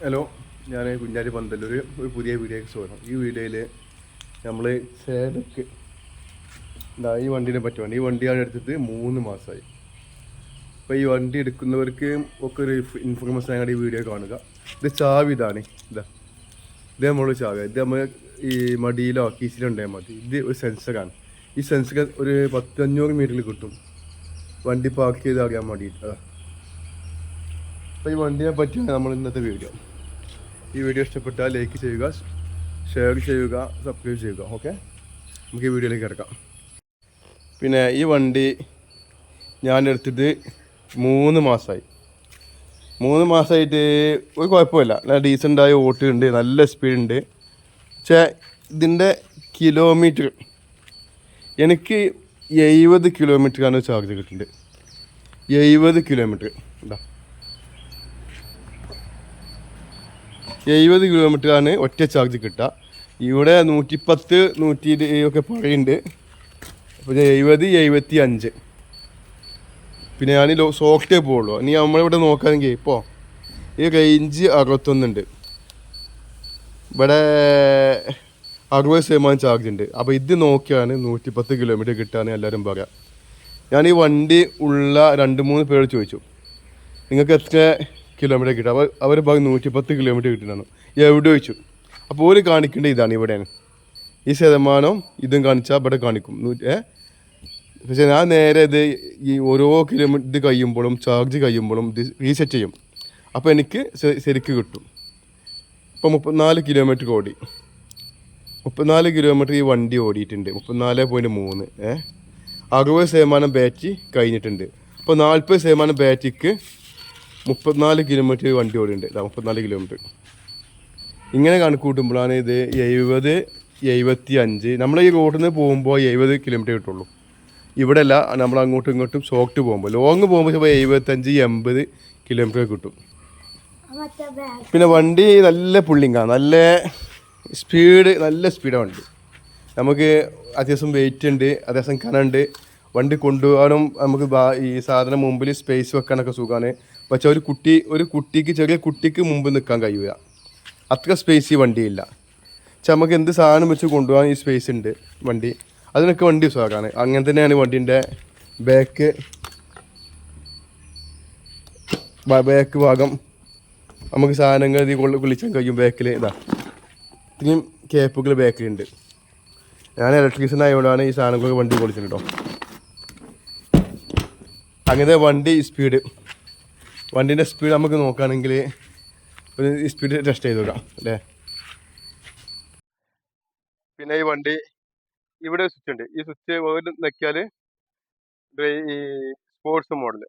Hello ഞാൻ കുഞ്ഞാലി പന്തല്ലൂർ ഒരു പുതിയ വീഡിയോയ്ക്ക് സ്വാഗതം. ഈ വീഡിയോയിൽ നമ്മൾ സേലക്ക് എന്താ ഈ വണ്ടീനെ പറ്റി ഈ വണ്ടിയാണ് എടുത്തിട്ട് മൂന്ന് മാസമായി അപ്പോൾ ഈ വണ്ടി എടുക്കുന്നവർക്ക് ഒക്കെ ഒരു ഇൻഫർമേഷൻ ഞങ്ങളുടെ ഈ വീഡിയോ കാണുക. ഇത് ചാവി ഇതാണ്. ഇതാ. ഇത് നമ്മൾ ചാവി. ഇത് നമ്മൾ ഈ മടിയിലോ കീസിലോ ഉണ്ടായാൽ മതി. ഇത് ഒരു സെൻസറാണ്. ഈ സെൻസർ ഒരു പത്തഞ്ഞൂറ് മീറ്ററിൽ കിട്ടും. വണ്ടി പാർക്ക് ചെയ്ത് അറിയാൻ വേണ്ടിയിട്ട്. അപ്പോൾ ഈ വണ്ടിയെ പറ്റിയാണ് നമ്മൾ ഇന്നത്തെ വീഡിയോ ഈ വീഡിയോ ഇഷ്ടപ്പെട്ടാൽ ലൈക്ക് ചെയ്യുക ഷെയർ ചെയ്യുക സബ്സ്ക്രൈബ് ചെയ്യുക ഓക്കെ നമുക്ക് ഈ വീഡിയോയിലേക്ക് ഇറക്കാം പിന്നെ ഈ വണ്ടി ഞാൻ എടുത്തിട്ട് മൂന്ന് മാസമായി മൂന്ന് മാസമായിട്ട് ഒരു കുഴപ്പമില്ല. നല്ല ഡീസന്റായ ഓട്ടുണ്ട് നല്ല സ്പീഡ് ഉണ്ട്. പക്ഷേ ഇതിന്റെ കിലോമീറ്റർ എനിക്ക് എഴുപത് കിലോമീറ്ററാണ് ചാർജ് കിട്ടുന്നത്. എഴുപത് കിലോമീറ്റർ എന്താ എഴുപത് കിലോമീറ്ററാണ് ഒറ്റ ചാർജ് കിട്ടുക. ഇവിടെ നൂറ്റിപ്പത്ത് നൂറ്റി ഒക്കെ പറയുന്നുണ്ട് അപ്പോൾ എഴുപത് എഴുപത്തി അഞ്ച് പിന്നെ ഞാൻ ലോ സോഫ്റ്റേ പോകുള്ളൂ ഇനി നമ്മളിവിടെ നോക്കുകയാണെങ്കിൽ ഇപ്പോൾ ഈ റേഞ്ച് അറുപത്തൊന്നുണ്ട്. ഇവിടെ അറുപത് ശതമാനം ചാർജ് ഉണ്ട്. അപ്പോൾ ഇത് നോക്കിയാണ് നൂറ്റിപ്പത്ത് കിലോമീറ്റർ കിട്ടുകയെന്ന് എല്ലാവരും പറയാം. ഞാൻ ഈ വണ്ടി ഉള്ള രണ്ട് മൂന്ന് പേരോട് ചോദിച്ചു. നിങ്ങൾക്ക് എത്ര കിലോമീറ്റർ കിട്ടും. അവർ അവർ നൂറ്റി നൂറ്റിപ്പത്ത് കിലോമീറ്റർ കിട്ടുന്നതാണ്. എവിടെ വെച്ചു? അപ്പോൾ ഒരു കാണിക്കേണ്ട ഇതാണ് ഇവിടെയാണ്. ഈ ശതമാനം ഇതും കാണിച്ചാൽ ഇവിടെ കാണിക്കും. ഏ? പക്ഷേ ഞാൻ നേരെ ഇത് ഈ ഓരോ കിലോമീറ്റർ ഇത് കഴിയുമ്പോഴും ചാർജ് കഴിയുമ്പോഴും ഇത് റീസെറ്റ് ചെയ്യും. അപ്പോൾ എനിക്ക് ശരിക്ക് കിട്ടും. ഇപ്പോൾ മുപ്പത്തിനാല് കിലോമീറ്റർ ഓടി. മുപ്പത്തിനാല് കിലോമീറ്റർ ഈ വണ്ടി ഓടിയിട്ടുണ്ട്. മുപ്പത്തിനാല് പോയിന്റ് മൂന്ന് ഏഹ് അറുപത് ശതമാനം ബാറ്ററി കഴിഞ്ഞിട്ടുണ്ട്. അപ്പോൾ നാൽപ്പത് ശതമാനം ബാറ്ററിക്ക് മുപ്പത്തിനാല് കിലോമീറ്റർ വണ്ടി ഓടിയുണ്ട്. മുപ്പത്തിനാല് കിലോമീറ്റർ ഇങ്ങനെ കണക്ക് കൂട്ടുമ്പോഴാണ് ഇത് എഴുപത് എഴുപത്തി അഞ്ച് നമ്മൾ ഈ റോഡിൽ നിന്ന് പോകുമ്പോൾ എഴുപത് കിലോമീറ്റർ കിട്ടുള്ളൂ. ഇവിടെ അല്ല നമ്മൾ അങ്ങോട്ടും ഇങ്ങോട്ടും ഷോർട്ട് പോകുമ്പോൾ ലോങ് പോകുമ്പോൾ ചിലപ്പോൾ എഴുപത്തഞ്ച് എൺപത് കിലോമീറ്റർ കിട്ടും. പിന്നെ വണ്ടി നല്ല പുള്ളിങ്ങാണ് നല്ല സ്പീഡ് നല്ല സ്പീഡാണ് വണ്ടി. നമുക്ക് അത്യാവശ്യം വെയിറ്റ് ഉണ്ട് അത്യാവശ്യം കനുണ്ട്. വണ്ടി കൊണ്ടുപോകാനും നമുക്ക് ഈ സാധനം മുമ്പിൽ സ്പേസ് വെക്കാനൊക്കെ സുഖമാണ് പക്ഷെ ഒരു കുട്ടി ഒരു കുട്ടിക്ക് ചെറിയ കുട്ടിക്ക് മുമ്പ് നിൽക്കാൻ കഴിയുക അത്ര സ്പേസ് ഈ വണ്ടിയില്ല. പക്ഷെ നമുക്ക് എന്ത് സാധനം വെച്ച് കൊണ്ടുപോകാൻ ഈ സ്പേസ് ഉണ്ട് വണ്ടി? അതിനൊക്കെ വണ്ടി സുഖമാണ്. അങ്ങനെ തന്നെയാണ് വണ്ടീന്റെ ബാക്ക് ബാക്ക് ഭാഗം. നമുക്ക് സാധനങ്ങൾ ഇത് കൊള്ളി കുളിച്ചാൻ കഴിയും ബാക്കിൽ ഇതാ. ഇത്രയും കേപ്പുകൾ ബാക്കിലുണ്ട് ഞാൻ ഇലക്ട്രീഷ്യൻ ആയതുകൊണ്ടാണ് ഈ സാധനങ്ങളൊക്കെ വണ്ടി കൊളിച്ചിട്ടുണ്ടോ അങ്ങനെ വണ്ടി സ്പീഡ് വണ്ടീന്റെ സ്പീഡ് നമുക്ക് നോക്കുകയാണെങ്കിൽ ഒരു സ്പീഡ് ടെസ്റ്റ് ചെയ്ത് നോക്കാം അല്ലേ? പിന്നെ ഈ വണ്ടി ഇവിടെ സ്വിച്ച് ഉണ്ട്. ഈ സ്വിച്ച് ഒരു നെക്കിയാൽ ഈ സ്പോർട്സ് മോഡൽ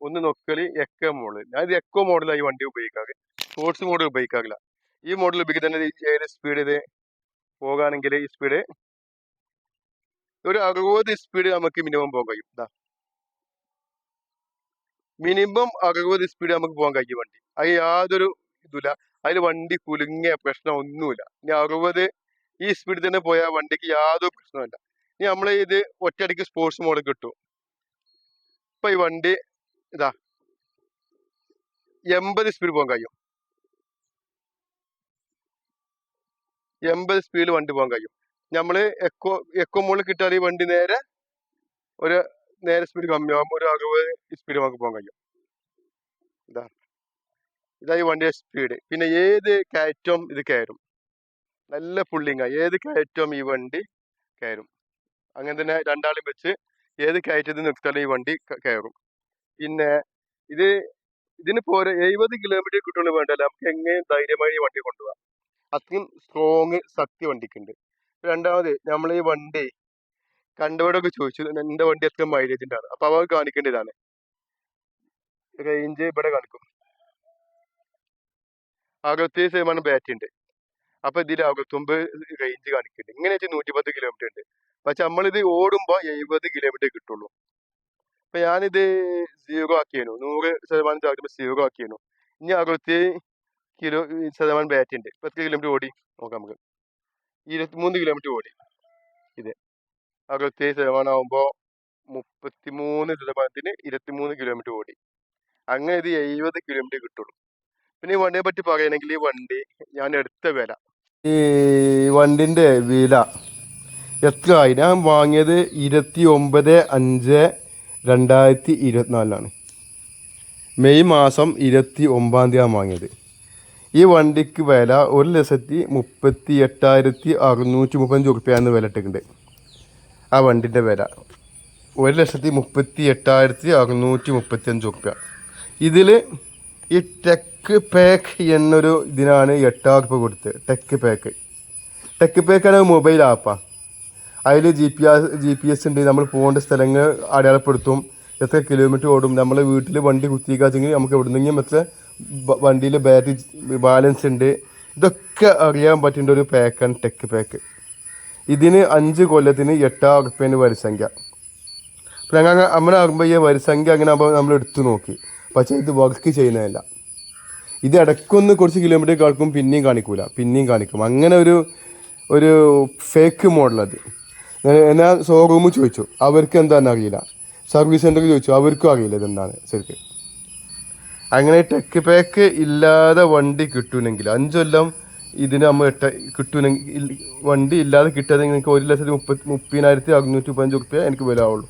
ഒന്ന് നോക്കിയാൽ എക്കോ മോഡൽ ഇത് എക്കോ മോഡലാണ് ഈ വണ്ടി ഉപയോഗിക്കാറ്. സ്പോർട്സ് മോഡൽ ഉപയോഗിക്കാറില്ല. ഈ മോഡൽ ഉപയോഗിക്കുന്ന ഏത് സ്പീഡ് ഇത് പോകുകയാണെങ്കിൽ ഈ സ്പീഡ് ഒരു അറുപത് സ്പീഡ് നമുക്ക് മിനിമം പോകും ഇതാ മിനിമം അറുപത് സ്പീഡ് നമുക്ക് പോകാൻ കഴിയും വണ്ടി. അത് യാതൊരു ഇതുമില്ല. അതിൽ വണ്ടി കുലുങ്ങിയ പ്രശ്നം ഒന്നുമില്ല. ഇനി അറുപത് ഈ സ്പീഡിൽ തന്നെ പോയാൽ വണ്ടിക്ക് യാതൊരു പ്രശ്നമില്ല ഇനി നമ്മൾ ഇത് ഒറ്റയടിക്ക് സ്പോർട്സ് മോഡ് കിട്ടും ഇപ്പൊ ഈ വണ്ടി ഇതാ. എൺപത് സ്പീഡ് പോകാൻ കഴിയും. എൺപത് സ്പീഡിൽ വണ്ടി പോകാൻ കഴിയും. നമ്മൾ എക്കോ എക്കോ മോളിൽ കിട്ടാതെ ഈ വണ്ടി നേരെ ഒരു നേരെ സ്പീഡ് കമ്മിയാകുമ്പോൾ ഒരു അറുപത് സ്പീഡ് നമുക്ക് പോകാൻ കഴിയും. ഇതാ. ഇതായി ഈ വണ്ടിയുടെ സ്പീഡ് പിന്നെ ഏത് കയറ്റവും ഇത് കയറും? നല്ല ഫുള്ളിങ് പുള്ളിങ്ങ ഏത് കയറ്റവും ഈ വണ്ടി കയറും? അങ്ങനെ തന്നെ രണ്ടാളും വെച്ച് ഏത് കയറ്റത്തിൽ നിർത്താലും ഈ വണ്ടി കയറും. പിന്നെ ഇത് ഇതിന് പോരെ എഴുപത് കിലോമീറ്റർ കിട്ടുന്ന വേണ്ടല്ല നമുക്ക് എങ്ങനെയും ധൈര്യമായി ഈ വണ്ടി കൊണ്ടുപോകാം. അത്രയും സ്ട്രോങ് ശക്തി വണ്ടിക്കുണ്ട്. രണ്ടാമത് നമ്മൾ ഈ വണ്ടി കണ്ടവരൊക്കെ ചോദിച്ചു എന്റെ വണ്ടി എത്ര മൈലേജ് ഉണ്ടാണ് അപ്പൊ അവ കാണിക്കേണ്ടതാണ്. റേഞ്ച് ഇവിടെ കാണിക്കും. അകത്ത് ശതമാനം ബാറ്ററി ഉണ്ട്. അപ്പൊ ഇതിൽ അറുപത്തൊമ്പത് റേഞ്ച് കാണിക്കുന്നുണ്ട്. ഇങ്ങനെ വെച്ചാൽ നൂറ്റിപ്പത്ത് കിലോമീറ്റർ ഉണ്ട്. പക്ഷെ നമ്മളിത് ഓടുമ്പോ എഴുപത് കിലോമീറ്റർ കിട്ടുള്ളൂ. അപ്പൊ ഞാനിത് സീറോ ആക്കിയേനു. നൂറ് ശതമാനം ചാർജ് സീറോ ആക്കിയേനു. ഇനി അകത്ത് കിലോ ശതമാനം ബാറ്ററി ഉണ്ട്. പത്ത് കിലോമീറ്റർ ഓടി? നോക്കാം നമുക്ക്. ഇരുപത്തിമൂന്ന് കിലോമീറ്റർ ഓടി. ഇത്. അറുപത്തി ശതമാനം ആകുമ്പോ മുപ്പത്തിമൂന്ന് ശതമാനത്തിന് ഇരുപത്തിമൂന്ന് കിലോമീറ്റർ ഓടി. അങ്ങനെ ഇത് എഴുപത് കിലോമീറ്റർ കിട്ടുള്ളൂ. പിന്നെ ഈ വണ്ടിയെ പറ്റി പറയുകയാണെങ്കിൽ ഈ വണ്ടി ഞാൻ എടുത്ത വില. ഈ വണ്ടിന്റെ വില എത്ര ആയി? ഞാൻ വാങ്ങിയത് ഇരുപത്തി ഒമ്പത് അഞ്ച് രണ്ടായിരത്തി ഇരുപത്തിനാലിലാണ് മെയ് മാസം ഇരുപത്തി ഒമ്പതാം തീയതി വാങ്ങിയത്. ഈ വണ്ടിക്ക് വില ഒരു ലക്ഷത്തി മുപ്പത്തി എട്ടായിരത്തി അറുന്നൂറ്റി മുപ്പത്തഞ്ച് ഉറുപ്പ്യാന്ന് വില ഇട്ടിട്ടുണ്ട് ആ വണ്ടിന്റെ വില. ഒരു ലക്ഷത്തി മുപ്പത്തി എട്ടായിരത്തി അറുന്നൂറ്റി മുപ്പത്തി അഞ്ച് ഉറുപ്പ്യ. ഇതിൽ ഈ ടെക്ക് പാക്ക് എന്നൊരു ഇതിനാണ് എട്ടായിരം റുപ്യ കൊടുത്തത് ടെക്ക് പാക്ക് ടെക്ക് പാക്കാണ് മൊബൈൽ ആപ്പാ അതിൽ G P S G P S ഉണ്ട്. നമ്മൾ പോകേണ്ട സ്ഥലങ്ങൾ അടയാളപ്പെടുത്തും. എത്ര കിലോമീറ്റർ ഓടും. നമ്മൾ വീട്ടിൽ വണ്ടി കുത്തിക്കാച്ചെങ്കിൽ നമുക്ക് എവിടുന്നെങ്കിലും എത്ര വണ്ടിയിൽ ബാറ്ററി ബാലൻസ് ഉണ്ട്. ഇതൊക്കെ അറിയാൻ പറ്റേണ്ട ഒരു പാക്കാണ് ടെക്ക് പാക്ക് ഇതിന് അഞ്ച് കൊല്ലത്തിന് എട്ടാം ഉറുപ്പ്യന് വരിസംഖ്യ. അപ്പം ഞങ്ങൾ അങ്ങനെ ആകുമ്പോൾ ഈ വരിസംഖ്യ അങ്ങനെ ആകുമ്പോൾ നമ്മൾ എടുത്തു നോക്കി. പക്ഷേ ഇത് വർക്ക് ചെയ്യുന്നതല്ല. ഇത് ഇടയ്ക്കൊന്ന് കുറച്ച് കിലോമീറ്റർ കാണിക്കും പിന്നെയും കാണിക്കൂല പിന്നെയും കാണിക്കും. അങ്ങനെ ഒരു ഒരു ഫേക്ക് മോഡലത് എന്നാൽ ഷോറൂമിൽ ചോദിച്ചു അവർക്ക് എന്താണെന്ന് അറിയില്ല? സർവീസ് സെന്ററിൽ ചോദിച്ചു അവർക്കും അറിയില്ല ഇതെന്താണ്? ശരിക്കും. അങ്ങനെ ടെക്ക് പാക്ക് ഇല്ലാതെ വണ്ടി കിട്ടുമെങ്കിൽ അഞ്ച് കൊല്ലം ഇതിന് നമ്മൾ ഇട്ട കിട്ടൂനെങ്കിൽ വണ്ടി ഇല്ലാതെ കിട്ടാതെ എനിക്ക് ഒരു ലക്ഷത്തി മുപ്പത്തി മുപ്പതിനായിരത്തി അറുന്നൂറ്റി പതിനഞ്ച് റുപ്യ എനിക്ക് വരാവുള്ളൂ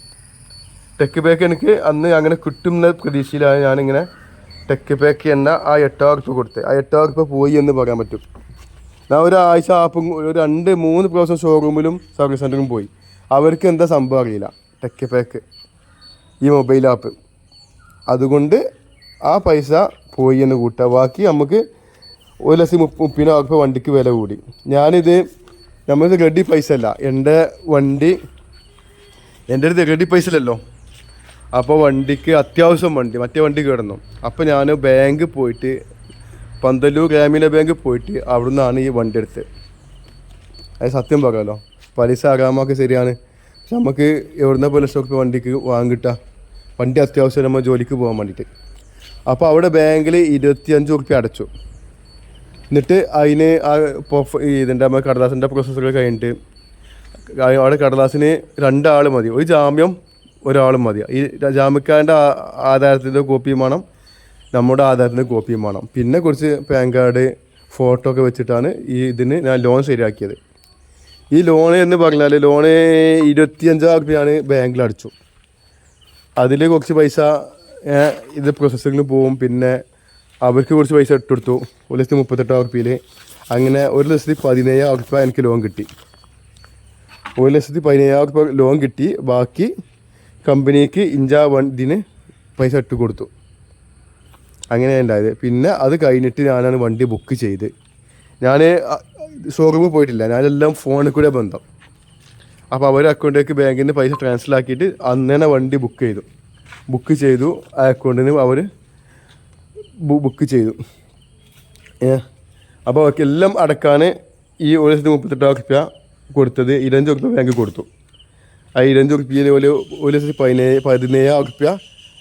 ടെക്ക് പാക്ക് എനിക്ക് അന്ന് അങ്ങനെ കിട്ടുന്ന പ്രതീക്ഷയിലാണ് ഞാനിങ്ങനെ ടെക്ക് പാക്ക് എന്ന ആ എട്ടായിരം റുപ്യ കൊടുത്തത് ആ എട്ടായിരം റുപ്യ പോയി എന്ന് പറയാൻ പറ്റും. ഞാൻ ഒരാഴ്ച ആപ്പും ഒരു രണ്ട് മൂന്ന് പ്രാവശ്യം ഷോറൂമിലും സർവീസ് സെന്ററിലും പോയി. അവർക്ക് എന്താ സംഭവം അറിയില്ല. ടെക്ക് പാക്ക് ഈ മൊബൈൽ ആപ്പ് അതുകൊണ്ട് ആ പൈസ പോയി എന്ന് കൂട്ടുക ബാക്കി നമുക്ക് ഒരു ലക്ഷം മുപ്പ മുപ്പതിനായിരം ഉറുപ്പ്യ വണ്ടിക്ക് വില കൂടി. ഞാനിത് നമ്മളിത് റെഡി പൈസ അല്ല എന്റെ വണ്ടി എന്റെ അടുത്ത് റെഡി പൈസ അല്ലല്ലോ അപ്പോൾ വണ്ടിക്ക് അത്യാവശ്യം വണ്ടി മറ്റേ വണ്ടി കിടന്നു അപ്പോൾ ഞാൻ ബാങ്ക് പോയിട്ട് പന്തല്ലൂർ ഗ്രാമീണ ബാങ്ക് പോയിട്ട് അവിടുന്നാണ് ഈ വണ്ടി എടുത്തത്. അത് സത്യം പറയാമല്ലോ പലിശ ആകാമൊക്കെ ശരിയാണ്. പക്ഷെ നമുക്ക് എവിടുന്ന പോലെ ഒക്കെ വണ്ടിക്ക് വാങ്ങിട്ട? വണ്ടി അത്യാവശ്യം നമ്മൾ ജോലിക്ക് പോകാൻ വേണ്ടിയിട്ട്. അപ്പോൾ അവിടെ ബാങ്കിൽ ഇരുപത്തിയഞ്ച് ഉറുപ്പ്യ അടച്ചു. എന്നിട്ട് അതിന് ആ ഇതിന്റെ നമ്മൾ കടലാസിന്റെ പ്രോസസ്സുകൾ കഴിഞ്ഞിട്ട് അവിടെ കടലാസിന് രണ്ടാൾ മതി. ഒരു ജാമ്യം ഒരാളും മതി. ഈ ജാമ്യക്കാരന്റെ ആധാരത്തിന്റെ കോപ്പിയും വേണം. നമ്മുടെ ആധാരത്തിന്റെ കോപ്പിയും വേണം. പിന്നെ കുറച്ച് പാൻ കാർഡ് ഫോട്ടോ ഒക്കെ വെച്ചിട്ടാണ് ഈ ഇതിന് ഞാൻ ലോൺ ശരിയാക്കിയത്. ഈ ലോൺ എന്ന് പറഞ്ഞാൽ ലോണ് ഇരുപത്തിയഞ്ചായിരം രൂപയാണ് ബാങ്കിൽ അടച്ചു. അതിൽ കുറച്ച് പൈസ ഇത് പ്രോസസ്സിങ്ങിന് പോവും. പിന്നെ അവർക്ക് കുറച്ച് പൈസ ഇട്ടെടുത്തു ഒരു ലക്ഷത്തി മുപ്പത്തെട്ടായിരം റുപ്യയിൽ അങ്ങനെ ഒരു ലക്ഷത്തി പതിനയ്യായിരം റുപ്യ എനിക്ക് ലോൺ കിട്ടി. ഒരു ലക്ഷത്തി പതിനയ്യായിരം റുപ്യ ലോൺ കിട്ടി. ബാക്കി കമ്പനിക്ക് ഇഞ്ചാ വണ്ടിന് പൈസ ഇട്ട് കൊടുത്തു അങ്ങനെയാണ് ഉണ്ടായത്. പിന്നെ അത് കഴിഞ്ഞിട്ട് ഞാനാണ് വണ്ടി ബുക്ക് ചെയ്ത്. ഞാൻ ഷോറൂമിൽ പോയിട്ടില്ല. ഞാനെല്ലാം ഫോണിൽ കൂടെ ബന്ധം. അപ്പോൾ അവരുടെ അക്കൗണ്ടിലേക്ക് നിന്ന് പൈസ ട്രാൻസ്ഫർ ആക്കിയിട്ട് അന്നേനെ വണ്ടി ബുക്ക് ചെയ്തു. ബുക്ക് ചെയ്തു. ആ അക്കൗണ്ടിന് അവർ ബുക്ക് ചെയ്തു. ഏ? അപ്പോൾ അവർക്ക് എല്ലാം അടക്കാൻ ഈ ഒരു ലക്ഷത്തി മുപ്പത്തെട്ടായിരം റുപ്യ കൊടുത്തത് ഇരുപത്തഞ്ച് റുപ്യ ബാങ്ക് കൊടുത്തു. ആ ഇരുപത്തഞ്ച് റുപ്യയിൽ ഒരു ഒരു ലക്ഷത്തി പതിനേഴ് പതിനേഴായിരം റുപ്യ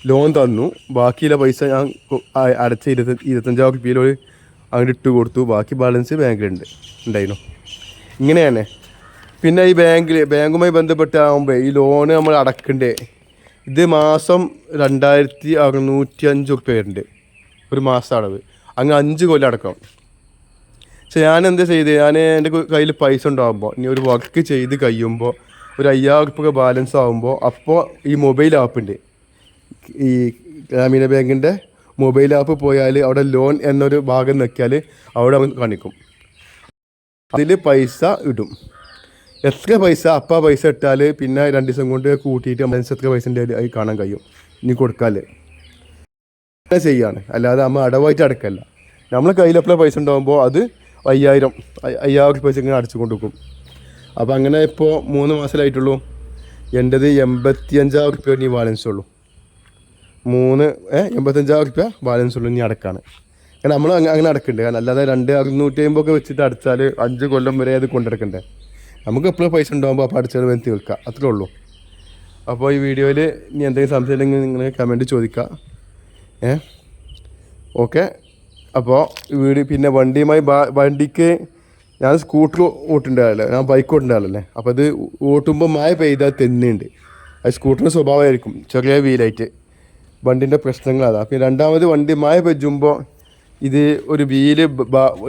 ലോൺ തന്നു. ബാക്കിയുള്ള പൈസ ഞാൻ അടച്ച ഇരുപത്തി ഇരുപത്തഞ്ചായിരം റുപ്യയിൽ ഒരു അങ്ങോട്ട് ഇട്ട് കൊടുത്തു. ബാക്കി ബാലൻസ് ബാങ്കിലുണ്ട്. ഉണ്ടായിരുന്നു ഇങ്ങനെയാണ്. പിന്നെ ഈ ബാങ്കിൽ ബാങ്കുമായി ബന്ധപ്പെട്ടാകുമ്പോൾ ഈ ലോണ് നമ്മൾ അടക്കണ്ടേ. ഇത് മാസം രണ്ടായിരത്തി അറുന്നൂറ്റി അഞ്ച് റുപ്യ വരുന്നുണ്ട്. ഒരു മാസം അടവ് അങ്ങ് അഞ്ച് കൊല്ലം അടക്കണം. പക്ഷെ ഞാൻ എന്താ ചെയ്ത്? ഞാൻ എന്റെ കയ്യിൽ പൈസ ഉണ്ടാകുമ്പോൾ ഇനി ഒരു വർക്ക് ചെയ്ത് കഴിയുമ്പോൾ ഒരു അയ്യായിരം ഉറുപ്പൊക്കെ ബാലൻസ് ആകുമ്പോൾ അപ്പോൾ ഈ മൊബൈൽ ആപ്പുണ്ട് ഈ ഗ്രാമീണ ബാങ്കിന്റെ മൊബൈൽ ആപ്പ് പോയാൽ അവിടെ ലോൺ എന്നൊരു ഭാഗം നോക്കിയാൽ അവിടെ കാണിക്കും. അതിൽ പൈസ ഇടും. എത്ര പൈസ? അപ്പ പൈസ ഇട്ടാൽ പിന്നെ രണ്ട് ദിവസം കൊണ്ട് കൂട്ടിയിട്ട് ബാലൻസ് എത്ര പൈസ ഉണ്ട് അതിൽ കാണാൻ കഴിയും. ഇനി കൊടുക്കാൽ ചെയ്യാണ്. അല്ലാതെ നമ്മൾ അടവായിട്ട് അടക്കല്ല. നമ്മളെ കയ്യിലെപ്പോഴും പൈസ ഉണ്ടാകുമ്പോൾ അത് അയ്യായിരം അയ്യ- അയ്യായിരം പൈസ ഇങ്ങനെ അടച്ചു കൊടുക്കും അപ്പോൾ അങ്ങനെ ഇപ്പോൾ മൂന്ന് മാസമായിട്ടുള്ളൂ എന്റെത് എൺപത്തിയഞ്ചായിരം റുപ്യ ഇനി ബാലൻസ് ഉള്ളൂ. മൂന്ന് ഏ എൺപത്തഞ്ചായിരം റുപ്യ ബാലൻസ് ഉള്ളൂ ഇനി അടക്കാണ് കാരണം നമ്മൾ അങ്ങനെ അടക്കുന്നുണ്ട് കാരണം അല്ലാതെ രണ്ട് അറുന്നൂറ്റി അമ്പൊക്കെ വെച്ചിട്ട് അടച്ചാൽ അഞ്ച് കൊല്ലം വരെ അത് കൊണ്ടെടുക്കണ്ടേ. നമുക്ക് എപ്പോഴും പൈസ ഉണ്ടാകുമ്പോൾ അപ്പോൾ അടച്ചാൽ വേണ്ടി തീർക്കുക അത്രേ ഉള്ളൂ. അപ്പോൾ ഈ വീഡിയോയിൽ ഇനി എന്തെങ്കിലും സംശയം ഉണ്ടെങ്കിൽ നിങ്ങൾ കമന്റ് ചോദിക്കുക ഏ? ഓക്കെ. അപ്പോൾ വീട് പിന്നെ വണ്ടിയുമായി വണ്ടിക്ക് ഞാൻ സ്കൂട്ടർ ഓട്ടുണ്ടാവില്ല? ഞാൻ ബൈക്ക് ഓട്ടുണ്ടാവില്ലേ? അപ്പോൾ ഇത് ഓട്ടുമ്പോൾ മഴ പെയ്താൽ തെന്നുണ്ട്. അത് സ്കൂട്ടറിന്റെ സ്വഭാവമായിരിക്കും. ചെറിയ വീലായിട്ട്. വണ്ടിന്റെ പ്രശ്നങ്ങൾ അതാ. പിന്നെ രണ്ടാമത് വണ്ടി മഴ പെയ്യുമ്പോൾ ഇത് ഒരു വീൽ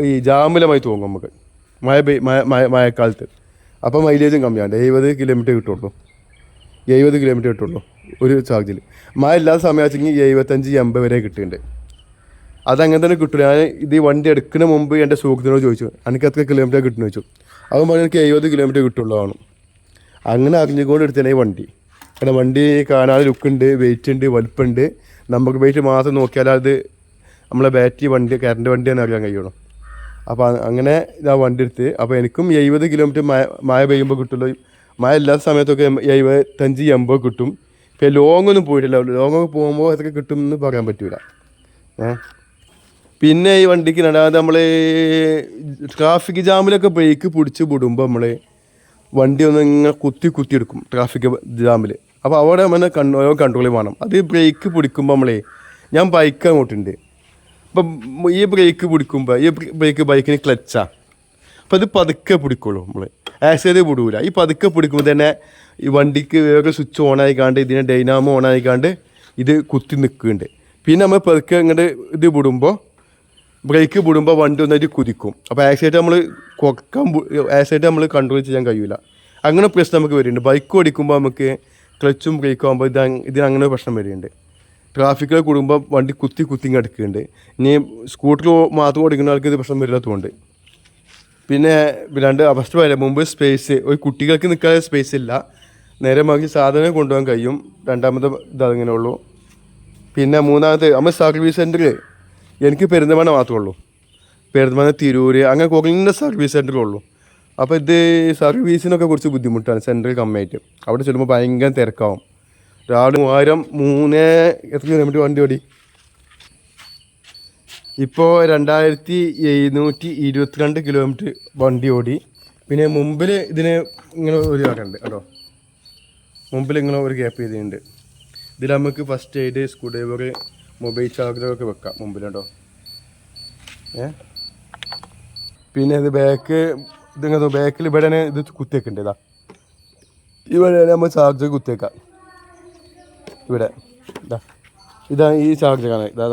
ഈ ജാമിലമായി തോന്നും നമുക്ക്. മഴ പെയ് മഴ മഴക്കാലത്ത്. അപ്പോൾ മൈലേജും കമ്മിയാണ് എഴുപത് കിലോമീറ്റർ കിട്ടുള്ളൂ. എഴുപത് കിലോമീറ്റർ കിട്ടുള്ളൂ. ഒരു ചാർജിൽ മഴ ഇല്ലാത്ത സമയത്തെങ്കിൽ എഴുപത്തഞ്ച് എൺപത് വരെ കിട്ടുന്നുണ്ട് അതങ്ങനെ തന്നെ കിട്ടും. ഞാൻ ഇത് വണ്ടി എടുക്കുന്ന മുമ്പ് എന്റെ സുഹൃത്തിനോട് ചോദിച്ചു എനിക്ക് എത്ര കിലോമീറ്റർ കിട്ടുന്നു ചോദിച്ചു. അവൻ പറഞ്ഞു എനിക്ക് എഴുപത് കിലോമീറ്റർ കിട്ടുള്ളൂ ആണ്. അങ്ങനെ അറിഞ്ഞുകൊണ്ട് എടുത്തതാണ് ഈ വണ്ടി. കാരണം വണ്ടി കാണാൻ ലുക്കുണ്ട് വെയിറ്റ് ഉണ്ട് വലുപ്പുണ്ട്. നമുക്ക് വെയിറ്റ് മാത്രം നോക്കിയാൽ അത് നമ്മളെ ബാറ്ററി വണ്ടി കറണ്ട് വണ്ടിയാണെന്ന് അറിയാൻ കഴിയുള്ളൂ. അപ്പോൾ അങ്ങനെ ഞാൻ വണ്ടി എടുത്ത് അപ്പോൾ എനിക്കും എഴുപത് കിലോമീറ്റർ മഴ മഴ പെയ്യുമ്പോൾ കിട്ടുള്ളൂ. മഴ ഇല്ലാത്ത സമയത്തൊക്കെ എഴുപത്തഞ്ച് എൺപത് കിട്ടും. ഇപ്പോൾ ലോങ് ഒന്നും പോയിട്ടില്ല. ലോങ് പോകുമ്പോൾ ഇതൊക്കെ കിട്ടും എന്ന് പറയാൻ പറ്റൂല. ഏ? പിന്നെ ഈ വണ്ടിക്ക് രണ്ടാമത് നമ്മൾ ട്രാഫിക് ജാമിലൊക്കെ ബ്രേക്ക് പിടിച്ച് വിടുമ്പോൾ നമ്മൾ വണ്ടി ഒന്ന് ഇങ്ങനെ കുത്തി കുത്തി എടുക്കും ട്രാഫിക് ജാമിൽ അപ്പോൾ അവിടെ നമ്മൾ കൺട്രോൾ കൺട്രോൾ വേണം. അത് ബ്രേക്ക് പിടിക്കുമ്പോൾ നമ്മളെ ഞാൻ ബൈക്ക് അങ്ങോട്ടുണ്ട്. അപ്പം ഈ ബ്രേക്ക് പിടിക്കുമ്പോൾ ഈ ബ്രേക്ക് ബൈക്കിന് ക്ലച്ചാണ് അപ്പോൾ അത് പതുക്കെ പിടിക്കുള്ളൂ നമ്മൾ ആക്സിഡന്റ് പിടിക്കൂല ഈ പതുക്കെ പിടിക്കുമ്പോൾ തന്നെ ഈ വണ്ടിക്ക് വേറെ സ്വിച്ച് ഓൺ ആയിക്കാണ്ട് ഇതിനെ ഡൈനാമോ ഓൺ ആയിക്കാണ്ട് ഇത് കുത്തി നിൽക്കുന്നുണ്ട്. പിന്നെ നമ്മൾ പെറുക്കെ ഇങ്ങോട്ട് ഇത് വിടുമ്പോൾ ബ്രേക്ക് വിടുമ്പോൾ വണ്ടി ഒന്നായിട്ട് കുതിക്കും. അപ്പോൾ ആക്സിഡന്റ് നമ്മൾ കുറയ്ക്കാൻ ആക്സിഡന്റ് നമ്മൾ കൺട്രോൾ ചെയ്യാൻ കഴിയില്ല അങ്ങനെ പ്രശ്നം നമുക്ക് വരുന്നുണ്ട്. ബൈക്ക് ഓടിക്കുമ്പോൾ നമുക്ക് ക്ലച്ചും ബ്രേക്കും ആകുമ്പോൾ ഇത് ഇതിന് അങ്ങനെ പ്രശ്നം വരുന്നുണ്ട്. ട്രാഫിക്കിൽ കൂടുമ്പോൾ വണ്ടി കുത്തി കുത്തി കിടക്കുന്നുണ്ട് ഇനി സ്കൂട്ടർ മാത്രം ഓടിക്കുന്ന ആൾക്ക് ഇത് പ്രശ്നം വരില്ലാത്തതുകൊണ്ട് പിന്നെ രണ്ട് അവസ്ഥ വരെ മുമ്പ് സ്പേസ് ഒരു കുട്ടികൾക്ക് നിൽക്കാതെ സ്പേസ് ഇല്ല. നേരെ മറിച്ച് സാധനം കൊണ്ടുപോകാൻ കഴിയും. രണ്ടാമത്തെ ഇത് അങ്ങനെ ഉള്ളൂ. പിന്നെ മൂന്നാമത്തെ നമ്മൾ സർവീസ് സെന്ററിൽ എനിക്ക് പെരുന്തമണ മാത്രമേ ഉള്ളൂ. പെരുന്തമണ തിരൂർ അങ്ങനെ കുറഞ്ഞ സർവീസ് സെന്ററേ ഉള്ളൂ. അപ്പോൾ ഇത് സർവീസിനൊക്കെ കുറച്ച് ബുദ്ധിമുട്ടാണ് സെന്ററിൽ കമ്മിയായിട്ട്. അവിടെ ചെല്ലുമ്പോൾ ഭയങ്കര തിരക്കാവും. രാവിലെ മൂവായിരം മൂന്ന് എത്ര കിലോമീറ്റർ വണ്ടി ഓടി? ഇപ്പോൾ രണ്ടായിരത്തി എഴുന്നൂറ്റി ഇരുപത്തിരണ്ട് കിലോമീറ്റർ വണ്ടി ഓടി. പിന്നെ മുമ്പിൽ ഇതിന് ഇങ്ങനെ ഒരു ഇതാക്കുന്നുണ്ട് കേട്ടോ. മുമ്പിൽ ഇങ്ങനെ ഒരു ഗ്യാപ്പ് ചെയ്തിട്ടുണ്ട്. ഇതിൽ നമുക്ക് first aid screw driver mobile ചാർജറൊക്കെ വെക്കാം മുമ്പിൽ കേട്ടോ ഏ? പിന്നെ ഇത് ബാക്ക് ഇതിങ്ങനെ ബാക്കിൽ ഇവിടെ ഇത് കുത്തിയേക്കുണ്ട് ഇതാ. ഇവിടെ നമ്മൾ ചാർജർ കുത്തിയേക്കാം ഇവിടെ. ഇതാ. ഇതാ ഈ ചാർജറാണ് ഇതാ.